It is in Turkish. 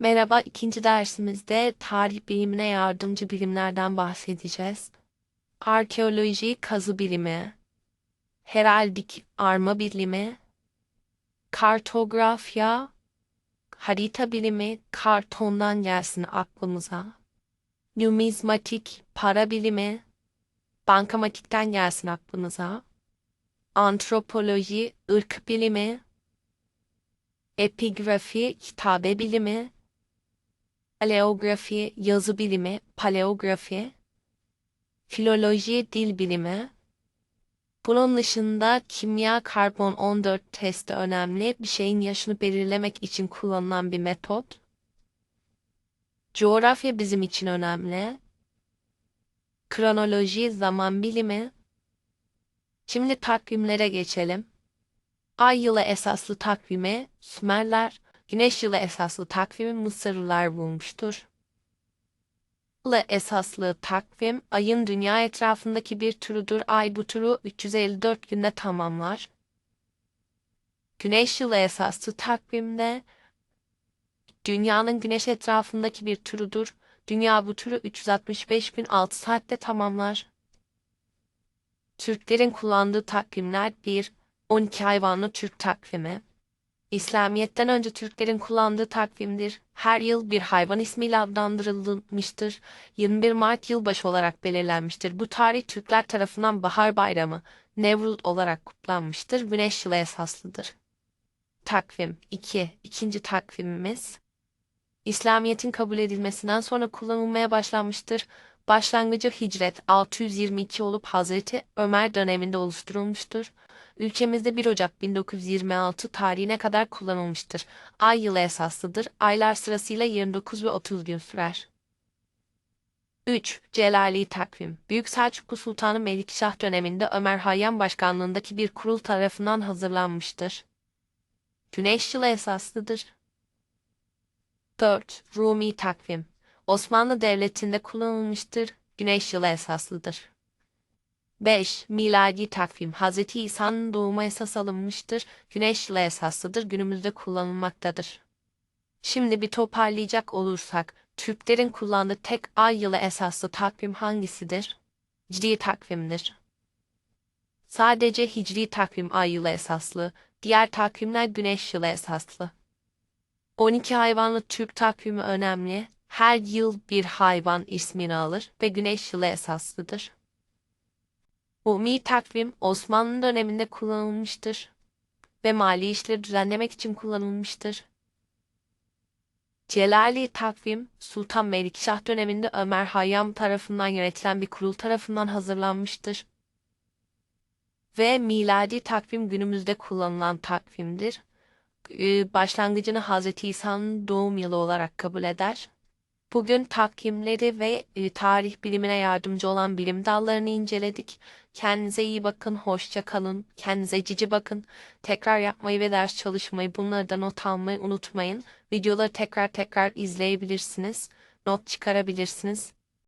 Merhaba, ikinci dersimizde tarih bilimine yardımcı bilimlerden bahsedeceğiz. Arkeoloji, kazı bilimi, heraldik, arma bilimi, kartografya, harita bilimi, kartondan gelsin aklımıza. Numizmatik, para bilimi, bankamatikten gelsin aklınıza. Antropoloji, ırk bilimi, epigrafi, kitabe bilimi, paleografi, yazı bilimi, paleografi, filoloji, dil bilimi. Bunun dışında kimya karbon 14 testi önemli. Bir şeyin yaşını belirlemek için kullanılan bir metot. Coğrafya bizim için önemli. Kronoloji, zaman bilimi. Şimdi takvimlere geçelim. Ay yılı esaslı takvimi Sümerler, Güneş yılı esaslı takvimi Mısırlılar bulmuştur. Yılı esaslı takvim, ayın dünya etrafındaki bir turudur. Ay bu turu 354 günde tamamlar. Güneş yılı esaslı takvimde, dünyanın güneş etrafındaki bir turudur. Dünya bu turu 365 gün 6 saatte tamamlar. Türklerin kullandığı takvimler 1. 12 hayvanlı Türk takvimi. İslamiyet'ten önce Türklerin kullandığı takvimdir. Her yıl bir hayvan ismiyle adlandırılmıştır. 21 Mart yılbaşı olarak belirlenmiştir. Bu tarih Türkler tarafından Bahar Bayramı, Nevruz olarak kutlanmıştır. Güneş yılı esaslıdır. Takvim 2. İkinci takvimimiz. İslamiyet'in kabul edilmesinden sonra kullanılmaya başlanmıştır. Başlangıcı Hicret 622 olup Hazreti Ömer döneminde oluşturulmuştur. Ülkemizde 1 Ocak 1926 tarihine kadar kullanılmıştır. Ay yılı esaslıdır. Aylar sırasıyla 29 ve 30 gün sürer. 3. Celali Takvim Büyük Selçuklu Sultanı Melikşah döneminde Ömer Hayyam başkanlığındaki bir kurul tarafından hazırlanmıştır. Güneş yılı esaslıdır. 4. Rumi Takvim Osmanlı Devleti'nde kullanılmıştır. Güneş yılı esaslıdır. 5. Miladi takvim Hz. İsa'nın doğumu esas alınmıştır. Güneş yılı esaslıdır. Günümüzde kullanılmaktadır. Şimdi bir toparlayacak olursak, Türklerin kullandığı tek ay yılı esaslı takvim hangisidir? Hicri takvimdir. Sadece hicri takvim ay yılı esaslı, diğer takvimler güneş yılı esaslı. 12 hayvanlı Türk takvimi önemli. Her yıl bir hayvan ismini alır ve güneş yılı esaslıdır. Umi takvim Osmanlı döneminde kullanılmıştır ve mali işleri düzenlemek için kullanılmıştır. Celali takvim Sultan Melikşah döneminde Ömer Hayyam tarafından yönetilen bir kurul tarafından hazırlanmıştır. Ve miladi takvim günümüzde kullanılan takvimdir. Ee, Başlangıcını Hz. İsa'nın doğum yılı olarak kabul eder. Bugün takvimleri ve e, tarih bilimine yardımcı olan bilim dallarını inceledik. Kendinize iyi bakın, hoşça kalın, kendinize cici bakın. Tekrar yapmayı ve ders çalışmayı, bunları da not almayı unutmayın. Videoları tekrar tekrar izleyebilirsiniz, not çıkarabilirsiniz.